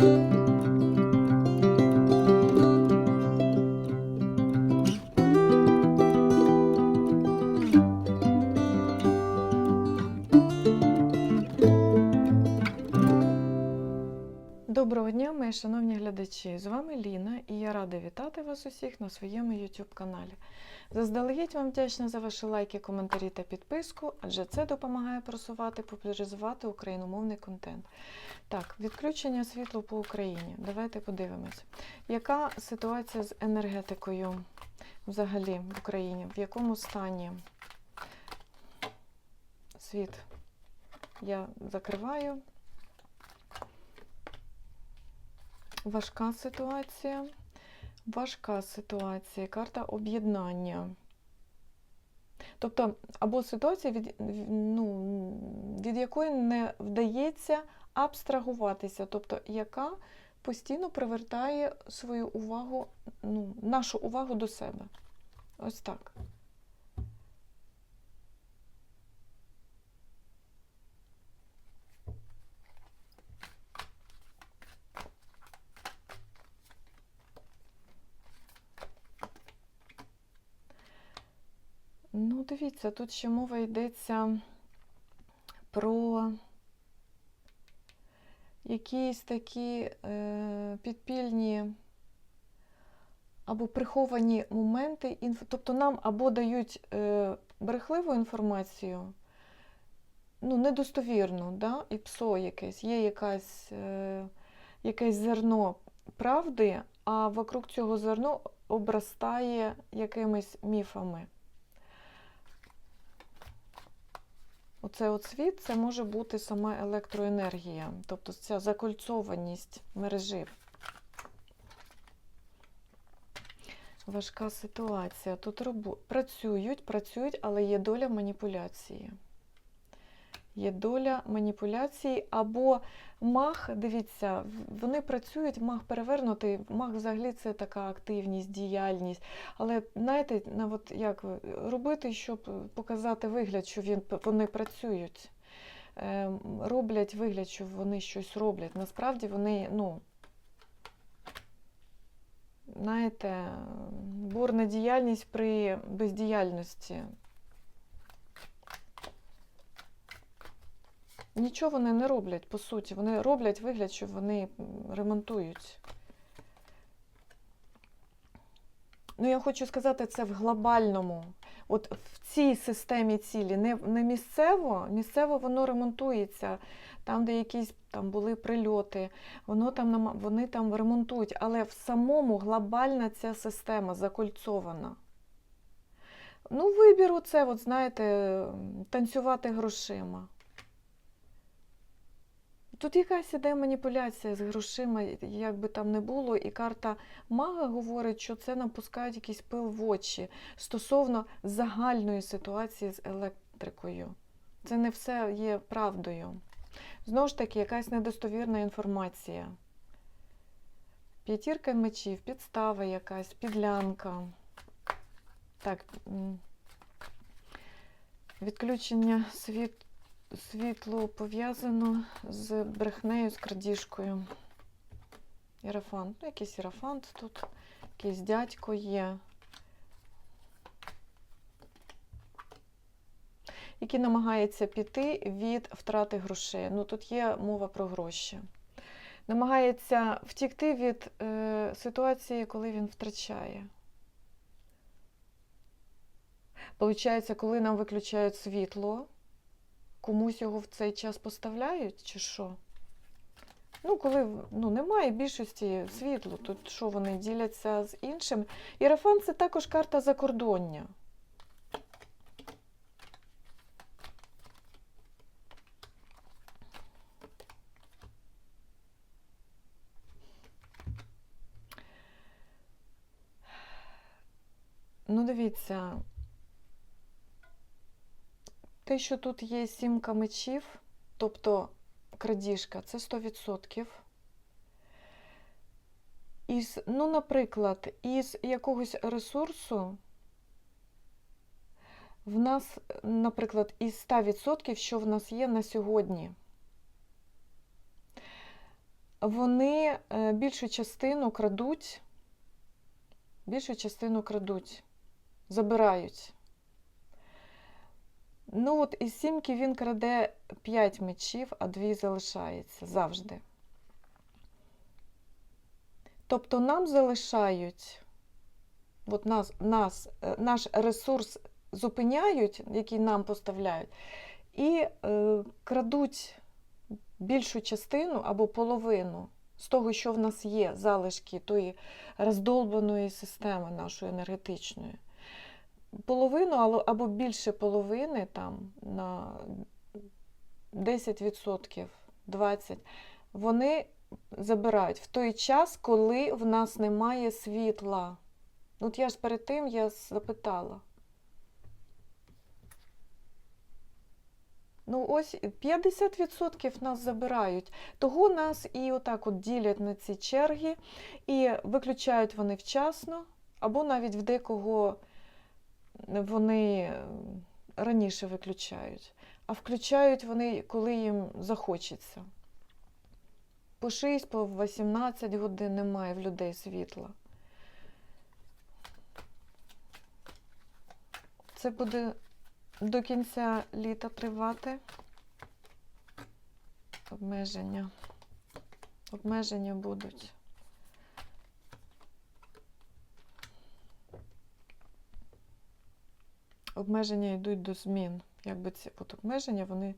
thank you рада вітати вас усіх на своєму YouTube каналі. Заздалегідь вам вдячна за ваші лайки, коментарі та підписку, адже це допомагає просувати, популяризувати україномовний контент. Так, відключення світла по Україні. Давайте подивимось, яка ситуація з енергетикою взагалі в Україні, в якому стані світ я закриваю. Важка ситуація. Важка ситуація, карта об'єднання. Тобто, або ситуація, від, ну, від якої не вдається абстрагуватися, тобто, яка постійно привертає свою увагу, ну, нашу увагу до себе. Ось так. Ну, дивіться, тут ще мова йдеться про якісь такі е, підпільні або приховані моменти, тобто нам або дають е, брехливу інформацію, ну, недостовірну, да? і псо якесь, є якась, е, якесь зерно правди, а вокруг цього зерно обростає якимись міфами. Оце от світ це може бути сама електроенергія, тобто ця закольцованість мережі. Важка ситуація. Тут працюють, працюють, але є доля маніпуляції. Є доля маніпуляції або маг, дивіться, вони працюють, маг перевернутий, маг взагалі це така активність, діяльність. Але знаєте, на от як робити, щоб показати вигляд, що він, вони працюють, е, роблять вигляд, що вони щось роблять. Насправді вони, ну, знаєте, бурна діяльність при бездіяльності. Нічого вони не роблять, по суті. Вони роблять вигляд, що вони ремонтують. Ну, я хочу сказати, це в глобальному. От в цій системі цілі, не не місцево, місцево воно ремонтується. Там, де якісь там були прильоти, воно там, вони там ремонтують. Але в самому глобальна ця система закольцована. Ну, вибір це, от, знаєте, танцювати грошима. Тут якась іде маніпуляція з грошима, як би там не було, і карта мага говорить, що це нам пускають якийсь пил в очі стосовно загальної ситуації з електрикою. Це не все є правдою. Знову ж таки, якась недостовірна інформація. П'ятірка мечів, підстава якась, підлянка. Так, відключення світ світло пов'язано з брехнею, з крадіжкою. Ірафант. Ну, якийсь ірафант тут, якийсь дядько є. Який намагається піти від втрати грошей. Ну, тут є мова про гроші. Намагається втікти від е, ситуації, коли він втрачає. Получається, коли нам виключають світло, комусь його в цей час поставляють, чи що? Ну, коли ну, немає більшості світлу, тут що вони діляться з іншим. Ірафан це також карта закордоння. Ну, дивіться, те, що тут є сімка мечів, тобто крадіжка, це 100%. Із, ну, наприклад, із якогось ресурсу в нас, наприклад, із 100%, що в нас є на сьогодні. вони е, більшу частину крадуть, більшу частину крадуть, забирають. Ну, от із сімки він краде 5 мечів, а 2 залишається завжди. Тобто нам залишають, от нас, нас, е, наш ресурс зупиняють, який нам поставляють, і е, крадуть більшу частину або половину з того, що в нас є, залишки тої роздолбаної системи нашої енергетичної. Половину або- більше половини там на 10%, 20%, вони забирають в той час, коли в нас немає світла. От я ж перед тим я запитала. Ну, ось 50% нас забирають. Того нас і отак от ділять на ці черги, і виключають вони вчасно, або навіть в декого вони е, раніше виключають, а включають вони, коли їм захочеться. По 6, по 18 годин немає в людей світла. Це буде до кінця літа тривати. Обмеження. Обмеження будуть. Обмеження йдуть до змін. Якби ці от обмеження, вони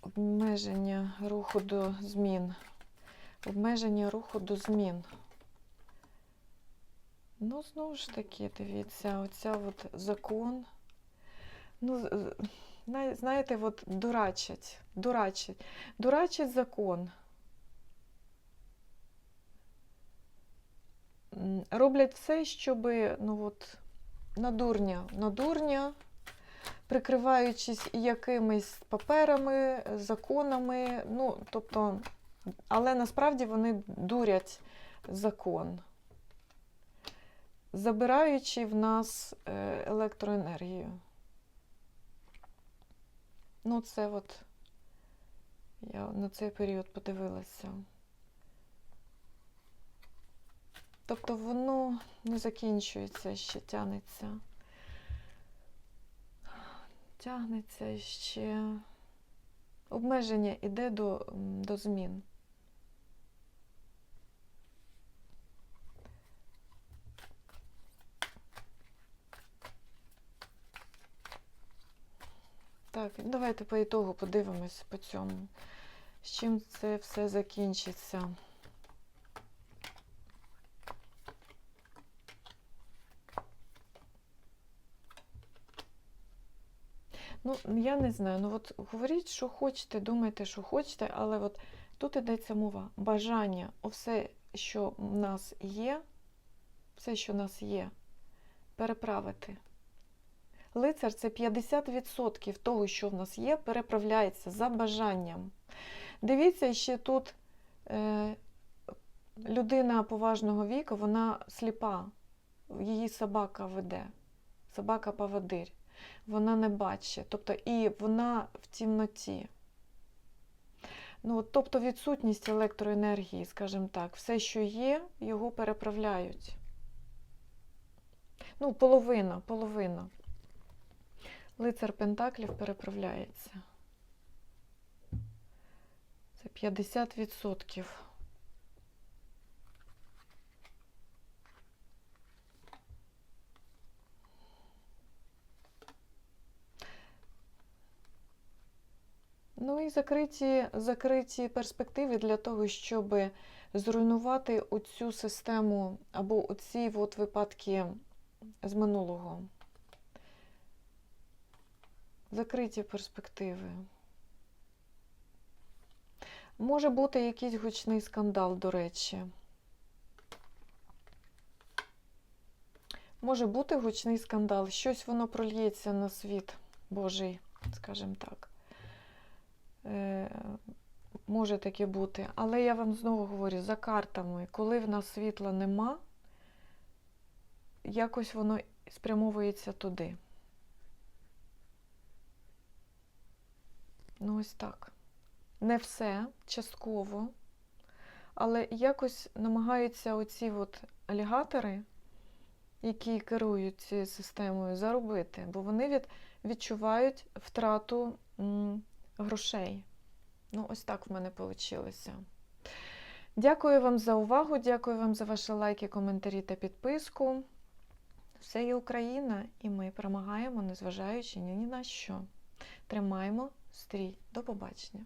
обмеження руху до змін. Обмеження руху до змін. Ну, знову ж таки, дивіться, оця от закон. Ну, знаєте, от дурачать, дурачать, дурачать закон. Роблять все, щоб, ну от, на дурня, на дурня, прикриваючись якимись паперами, законами, ну, тобто, але насправді вони дурять закон забираючи в нас е, електроенергію. Ну, це от я на цей період подивилася. Тобто воно не закінчується, ще тягнеться. Тягнеться ще. Обмеження іде до, до змін. Так, давайте по ітогу подивимось по цьому. З чим це все закінчиться. Ну, я не знаю. Ну от говоріть, що хочете, думайте, що хочете, але от тут йдеться мова. Бажання, все, що в нас є, все, що в нас є, переправити. Лицар це 50% того, що в нас є, переправляється за бажанням. Дивіться, ще тут е, людина поважного віку, вона сліпа, її собака веде, собака-поводир. Вона не бачить, тобто і вона в темноті. Ну, тобто відсутність електроенергії, скажімо так, все, що є, його переправляють. Ну, половина, половина. Лицар Пентаклів переправляється. Це 50%. Ну і закриті, закриті перспективи для того, щоб зруйнувати оцю систему або оці от випадки з минулого. Закриті перспективи. Може бути якийсь гучний скандал, до речі. Може бути гучний скандал, щось воно прольється на світ Божий, скажімо так. Е, може таке бути. Але я вам знову говорю, за картами, коли в нас світла нема, якось воно спрямовується туди. Ну, ось так. не все, частково, але якось намагаються оці от алігатори, які керують цією системою, заробити, бо вони від, відчувають втрату м, грошей. Ну, ось так в мене вийшло. Дякую вам за увагу, дякую вам за ваші лайки, коментарі та підписку. Все є Україна, і ми перемагаємо, незважаючи ні на що. Тримаємо стрій. До побачення.